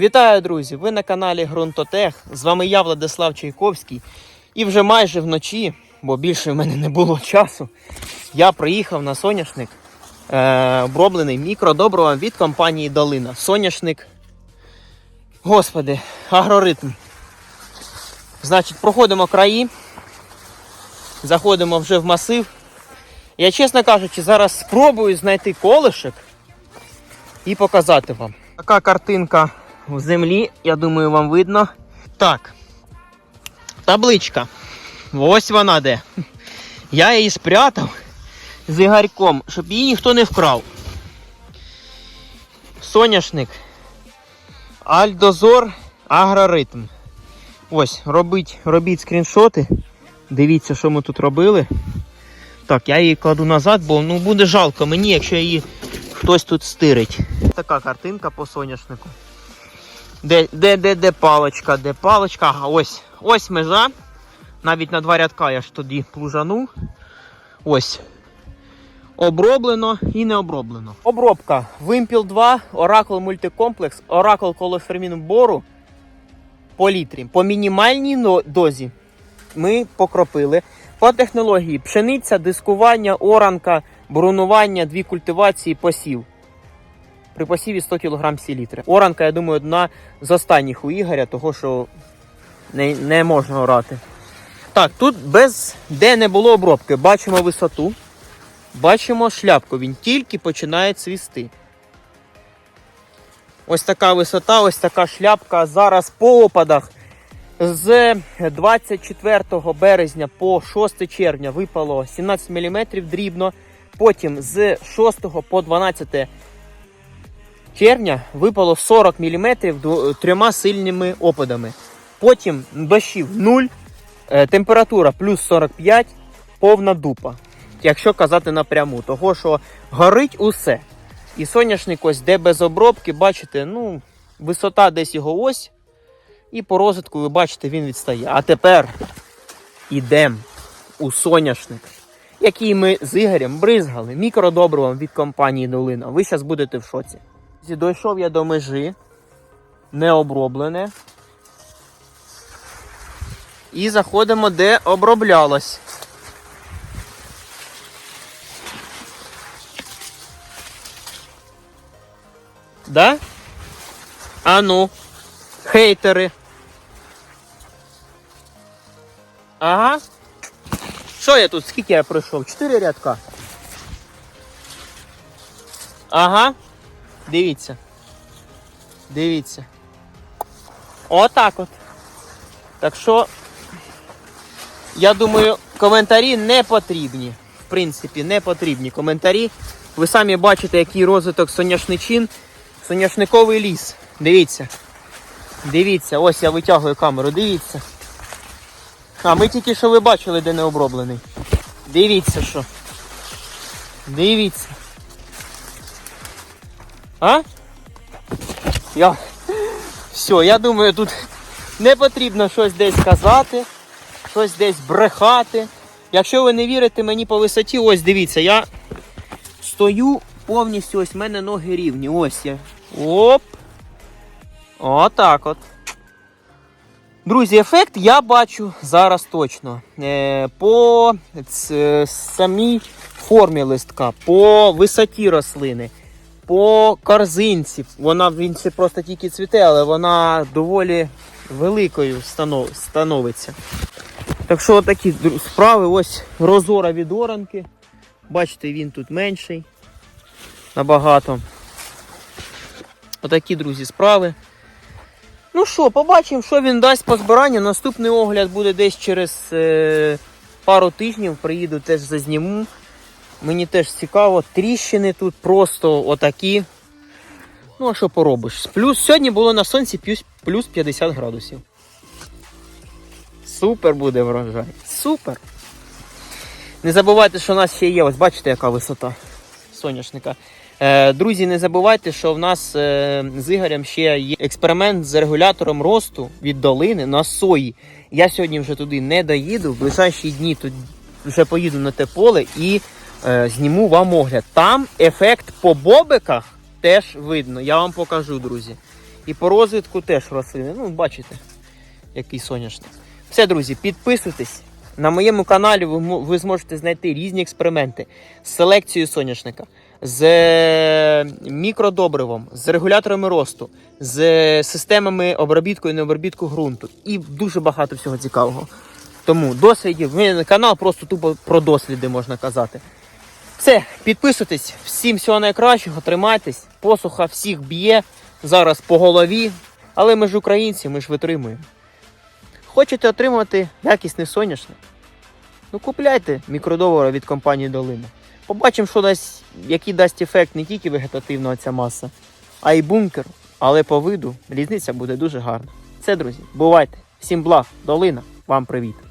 Вітаю, друзі! Ви на каналі Грунтотех. З вами я, Владислав Чайковський. І вже майже вночі, бо більше в мене не було часу, я приїхав на соняшник, е, оброблений мікродобривом від компанії Долина. Соняшник, господи, агроритм. Значить, проходимо краї, заходимо вже в масив. Я, чесно кажучи, зараз спробую знайти колишек і показати вам. Така картинка в землі, я думаю, вам видно. Так. Табличка. Ось вона де. Я її спрятав з ігарьком, щоб її ніхто не вкрав. Соняшник. Альдозор Агроритм. Ось, робіть, робіть скріншоти. Дивіться, що ми тут робили. Так, я її кладу назад, бо ну, буде жалко мені, якщо її хтось тут стирить. Така картинка по соняшнику. Де, де, де, де паличка, де паличка? Ага, ось. Ось межа. Навіть на два рядка я ж тоді плужанув. Ось. Оброблено і не оброблено. Обробка. Вимпіл 2, Оракл мультикомплекс, Оракл колофермін бору по літрі. По мінімальній дозі ми покропили. По технології пшениця, дискування, оранка, брунування, дві культивації, посів. При посіві 100 кг сілітри. Оранка, я думаю, одна з останніх у Ігоря, того що не, не можна орати. Так, тут без де не було обробки. Бачимо висоту, бачимо шляпку. Він тільки починає цвісти. Ось така висота, ось така шляпка. Зараз по опадах з 24 березня по 6 червня випало 17 мм дрібно. Потім з 6 по 12 червня випало 40 мм трьома сильними опадами. Потім дощів 0, е, температура плюс 45, повна дупа. Якщо казати напряму, того що горить усе. І соняшник ось де без обробки, бачите, ну, висота десь його ось. І по розвитку ви бачите, він відстає. А тепер ідемо у соняшник, який ми з Ігорем бризгали мікродобривом від компанії Долина. Ви зараз будете в шоці. Дійшов я до межі, не оброблене. І заходимо, де оброблялось. Да? А ну, хейтери. Ага. Що я тут? Скільки я пройшов? Чотири рядка. Ага. Дивіться. Дивіться. Отак от. Так що, я думаю, коментарі не потрібні. В принципі, не потрібні коментарі. Ви самі бачите, який розвиток соняшничин. Соняшниковий ліс. Дивіться. Дивіться, ось я витягую камеру, дивіться. А, ми тільки що ви бачили, де не оброблений. Дивіться що. Дивіться. А? Я... Все, я думаю, тут не потрібно щось десь казати, щось десь брехати. Якщо ви не вірите мені по висоті, ось дивіться, я стою повністю, ось в мене ноги рівні. Ось я. Оп. Отак от. Друзі, ефект я бачу зараз точно. Е, по самій формі листка, по висоті рослини, по корзинці. Вона він ще просто тільки цвіте, але вона доволі великою станов- становиться. Так що такі справи, ось розора від оранки. Бачите, він тут менший. Набагато. Отакі, друзі, справи. Ну що, побачимо, що він дасть по збиранню. Наступний огляд буде десь через е, пару тижнів. Приїду теж зазніму. Мені теж цікаво. Тріщини тут просто отакі. Ну, а що поробиш? Плюс сьогодні було на сонці плюс, плюс 50 градусів. Супер буде врожай. Супер. Не забувайте, що у нас ще є. Ось бачите, яка висота соняшника. Е, Друзі, не забувайте, що в нас е, з Ігорем ще є експеримент з регулятором росту від долини на сої. Я сьогодні вже туди не доїду. В ближайші дні тут вже поїду на те поле і зніму вам огляд. Там ефект по бобиках теж видно. Я вам покажу, друзі. І по розвитку теж рослини. Ну, бачите, який соняшник. Все, друзі, підписуйтесь. На моєму каналі ви, ви зможете знайти різні експерименти з селекцією соняшника, з е, мікродобривом, з регуляторами росту, з е, системами обробітку і необробітку ґрунту. І дуже багато всього цікавого. Тому дослідів, канал просто тупо про досліди можна казати. Все, підписуйтесь, всім всього найкращого, тримайтесь, посуха всіх б'є зараз по голові, але ми ж українці, ми ж витримуємо. Хочете отримати якісний соняшник? Ну купляйте мікродовора від компанії Долина. Побачимо, що дасть, який дасть ефект не тільки вегетативна ця маса, а й бункер. Але по виду різниця буде дуже гарна. Все, друзі, бувайте. Всім благ, долина, вам привіт.